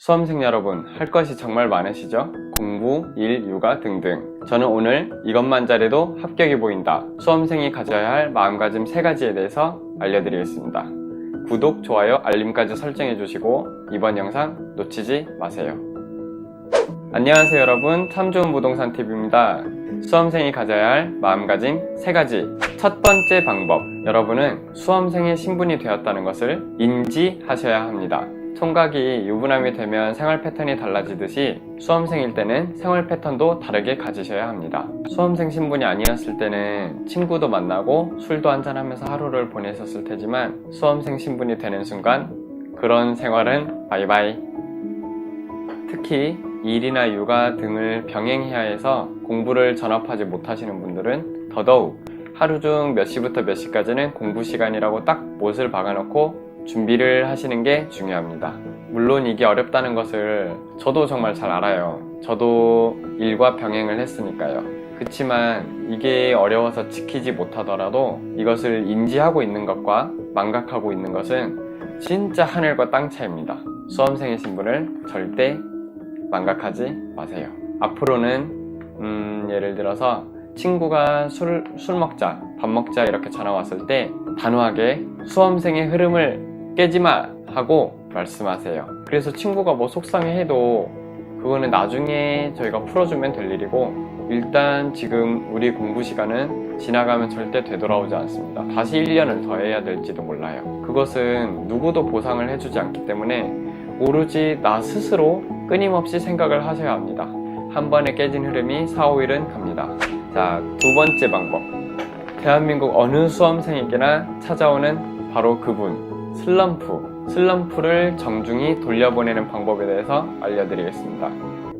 수험생 여러분, 할 것이 정말 많으시죠? 공부, 일, 육아 등등. 저는 오늘 이것만 잘해도 합격이 보인다. 수험생이 가져야 할 마음가짐 세 가지에 대해서 알려드리겠습니다. 구독, 좋아요, 알림까지 설정해 주시고 이번 영상 놓치지 마세요. 안녕하세요 여러분, 참 좋은 부동산 TV입니다. 수험생이 가져야 할 마음가짐 세 가지. 첫 번째 방법. 여러분은 수험생의 신분이 되었다는 것을 인지하셔야 합니다. 총각이 유부남이 되면 생활 패턴이 달라지듯이 수험생일 때는 생활 패턴도 다르게 가지셔야 합니다. 수험생 신분이 아니었을 때는 친구도 만나고 술도 한잔하면서 하루를 보내셨을 테지만 수험생 신분이 되는 순간 그런 생활은 바이바이. 특히 일이나 육아 등을 병행해야 해서 공부를 전업하지 못하시는 분들은 더더욱 하루 중 몇 시부터 몇 시까지는 공부 시간이라고 딱 못을 박아놓고 준비를 하시는 게 중요합니다. 물론 이게 어렵다는 것을 저도 정말 잘 알아요. 저도 일과 병행을 했으니까요. 그렇지만 이게 어려워서 지키지 못하더라도 이것을 인지하고 있는 것과 망각하고 있는 것은 진짜 하늘과 땅 차이입니다. 수험생의 신분을 절대 망각하지 마세요. 앞으로는 음, 예를 들어서 친구가 술, 술 먹자, 밥 먹자 이렇게 전화 왔을 때 단호하게 수험생의 흐름을 깨지 마 하고 말씀하세요. 그래서 친구가 뭐 속상해해도 그거는 나중에 저희가 풀어주면 될 일이고 일단 지금 우리 공부 시간은 지나가면 절대 되돌아오지 않습니다. 다시 1년을 더 해야 될지도 몰라요. 그것은 누구도 보상을 해주지 않기 때문에 오로지 나 스스로 끊임없이 생각을 하셔야 합니다. 한 번에 깨진 흐름이 4, 5일은 갑니다. 자, 두 번째 방법. 대한민국 어느 수험생에게나 찾아오는 바로 그분, 슬럼프. 슬럼프를 정중히 돌려보내는 방법에 대해서 알려드리겠습니다.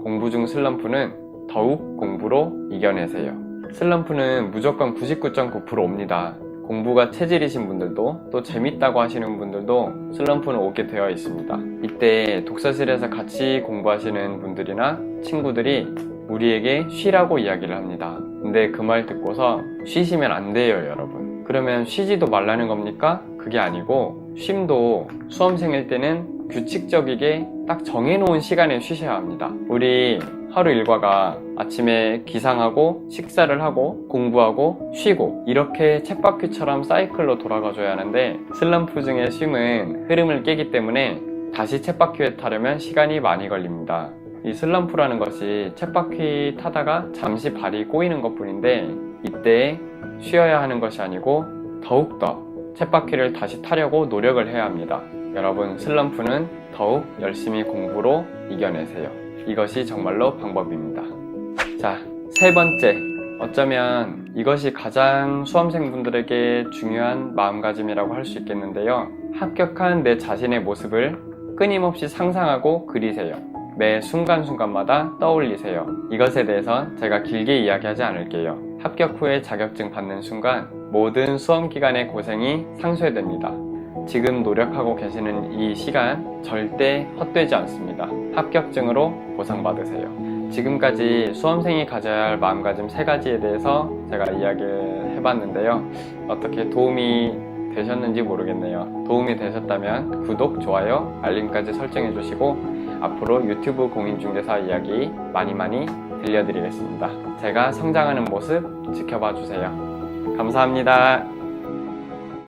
공부 중 슬럼프는 더욱 공부로 이겨내세요. 슬럼프는 무조건 99.9% 옵니다. 공부가 체질이신 분들도 또 재밌다고 하시는 분들도 슬럼프는 오게 되어 있습니다. 이때 독서실에서 같이 공부하시는 분들이나 친구들이 우리에게 쉬라고 이야기를 합니다. 근데 그 말 듣고서 쉬시면 안 돼요, 여러분. 그러면 쉬지도 말라는 겁니까? 그게 아니고 쉼도 수험생일 때는 규칙적이게 딱 정해놓은 시간에 쉬셔야 합니다. 우리 하루 일과가 아침에 기상하고 식사를 하고 공부하고 쉬고 이렇게 쳇바퀴처럼 사이클로 돌아가줘야 하는데 슬럼프 중에 쉼은 흐름을 깨기 때문에 다시 쳇바퀴에 타려면 시간이 많이 걸립니다. 이 슬럼프라는 것이 쳇바퀴 타다가 잠시 발이 꼬이는 것 뿐인데 이때 쉬어야 하는 것이 아니고 더욱더 쳇바퀴를 다시 타려고 노력을 해야 합니다. 여러분 슬럼프는 더욱 열심히 공부로 이겨내세요. 이것이 정말로 방법입니다. 자, 세 번째. 어쩌면 이것이 가장 수험생분들에게 중요한 마음가짐이라고 할 수 있겠는데요. 합격한 내 자신의 모습을 끊임없이 상상하고 그리세요. 매 순간순간마다 떠올리세요. 이것에 대해서 제가 길게 이야기하지 않을게요. 합격 후에 자격증 받는 순간 모든 수험 기간의 고생이 상쇄됩니다. 지금 노력하고 계시는 이 시간 절대 헛되지 않습니다. 합격증으로 보상받으세요. 지금까지 수험생이 가져야 할 마음가짐 세 가지에 대해서 제가 이야기를 해봤는데요. 어떻게 도움이 되셨는지 모르겠네요. 도움이 되셨다면 구독, 좋아요, 알림까지 설정해 주시고 앞으로 유튜브 공인중개사 이야기 많이 많이 들려드리겠습니다. 제가 성장하는 모습 지켜봐 주세요. 감사합니다.